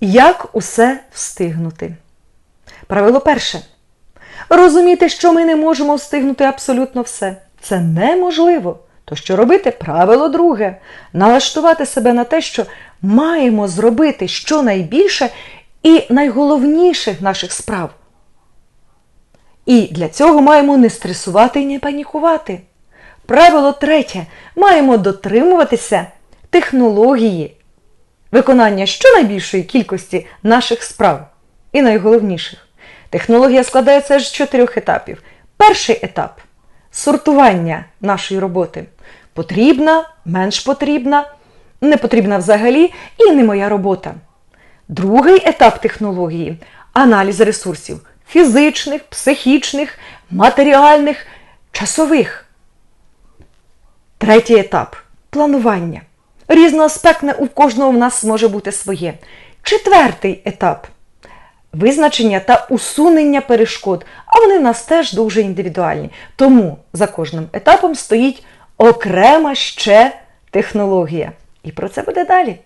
Як усе встигнути? Правило перше. Розуміти, що ми не можемо встигнути абсолютно все. Це неможливо. То що робити? Правило друге. Налаштувати себе на те, що маємо зробити щонайбільше і найголовніших наших справ. І для цього маємо не стресувати і не панікувати. Правило третє. Маємо дотримуватися технології виконання щонайбільшої кількості наших справ. І найголовніших. Технологія складається з чотирьох етапів. Перший етап сортування нашої роботи. Потрібна, менш потрібна, не потрібна взагалі і не моя робота. Другий етап технології аналіз ресурсів фізичних, психічних, матеріальних, часових. Третій етап планування. Різноаспектне у кожного в нас може бути своє. Четвертий етап визначення та усунення перешкод, а вони в нас теж дуже індивідуальні. Тому за кожним етапом стоїть окрема ще технологія. І про це буде далі.